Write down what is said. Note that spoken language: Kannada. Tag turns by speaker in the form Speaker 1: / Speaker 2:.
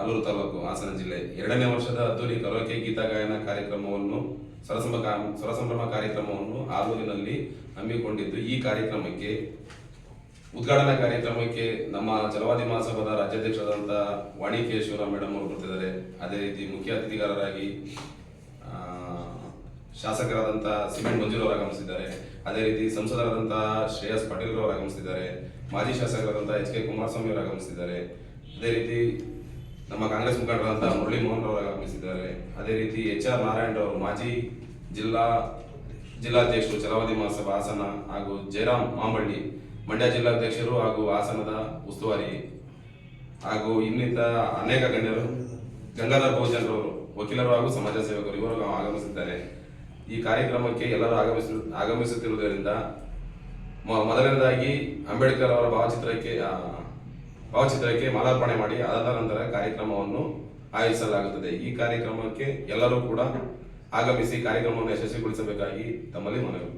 Speaker 1: ಆಲೂರು ತಾಲೂಕು ಹಾಸನ ಜಿಲ್ಲೆ. ಎರಡನೇ ವರ್ಷದ ಅದ್ದೂರಿ ಕರೋಕೆ ಗೀತ ಗಾಯನ ಕಾರ್ಯಕ್ರಮವನ್ನು ಸ್ವರಸಂಭ ಸ್ವರಸಂಭ್ರಮ ಕಾರ್ಯಕ್ರಮವನ್ನು ಆಲೂರಿನಲ್ಲಿ ಹಮ್ಮಿಕೊಂಡಿದ್ದು ಈ ಕಾರ್ಯಕ್ರಮಕ್ಕೆ, ಉದ್ಘಾಟನಾ ಕಾರ್ಯಕ್ರಮಕ್ಕೆ ನಮ್ಮ ಜಲವಾದಿ ಮಹಾಸಭಾದ ರಾಜ್ಯಾಧ್ಯಕ್ಷರಾದಂಥ ವಾಣಿ ಕೇಶವರ ಮೇಡಮ್ ಅವರು ಬರ್ತಿದ್ದಾರೆ. ಅದೇ ರೀತಿ ಮುಖ್ಯ ಅತಿಥಿಗಾರರಾಗಿ ಶಾಸಕರಾದಂಥ ಸಿಮೆಂಟ್ ಮಂಜೂರ್ ಅವರು ಆಗಮಿಸಿದ್ದಾರೆ. ಅದೇ ರೀತಿ ಸಂಸದರಾದಂಥ ಶ್ರೇಯಸ್ ಪಟೇಲ್ ಅವರು ಆಗಮಿಸಿದ್ದಾರೆ. ಮಾಜಿ ಶಾಸಕರಾದಂಥ ಎಚ್ ಕೆ ಕುಮಾರಸ್ವಾಮಿ ಅವರು ಆಗಮಿಸಿದ್ದಾರೆ. ಅದೇ ರೀತಿ ನಮ್ಮ ಕಾಂಗ್ರೆಸ್ ಮುಖಂಡರಾದಂಥ ಮುರಳಿ ಮೋಹನ್ ಅವರು ಆಗಮಿಸಿದ್ದಾರೆ ಅದೇ ರೀತಿ ಎಚ್ ಆರ್ ನಾರಾಯಣ್ ಅವರು ಮಾಜಿ ಜಿಲ್ಲಾ ಜಿಲ್ಲಾಧ್ಯಕ್ಷರು ಚಲವಾದಿ ಮಹೋತ್ಸವ ಹಾಸನ ಹಾಗೂ ಜಯರಾಮ್ ಮಾಂಬಳ್ಳಿ, ಮಂಡ್ಯ ಜಿಲ್ಲಾಧ್ಯಕ್ಷರು ಹಾಗೂ ಹಾಸನದ ಉಸ್ತುವಾರಿ ಹಾಗೂ ಇನ್ನಿತ ಅನೇಕ ಗಣ್ಯರು, ಗಂಗಾಧರ್ ಬಹುಜನರವರು ವಕೀಲರು ಹಾಗೂ ಸಮಾಜ ಸೇವಕರು ಇವರು ಆಗಮಿಸಿದ್ದಾರೆ. ಈ ಕಾರ್ಯಕ್ರಮಕ್ಕೆ ಎಲ್ಲರೂ ಆಗಮಿಸ, ಆಗಮಿಸುತ್ತಿರುವುದರಿಂದ ಮೊದಲನೇದಾಗಿ ಅಂಬೇಡ್ಕರ್ ಅವರ ಭಾವಚಿತ್ರಕ್ಕೆ ಭಾವಚಿತ್ರಕ್ಕೆ ಮಾಲಾರ್ಪಣೆ ಮಾಡಿ ಅದಾದ ನಂತರ ಕಾರ್ಯಕ್ರಮವನ್ನು ಆಯೋಜಿಸಲಾಗುತ್ತದೆ. ಈ ಕಾರ್ಯಕ್ರಮಕ್ಕೆ ಎಲ್ಲರೂ ಕೂಡ ಆಗಮಿಸಿ ಕಾರ್ಯಕ್ರಮವನ್ನು ಯಶಸ್ವಿಗೊಳಿಸಬೇಕಾಗಿ ತಮ್ಮಲ್ಲಿ ಮನವಿ.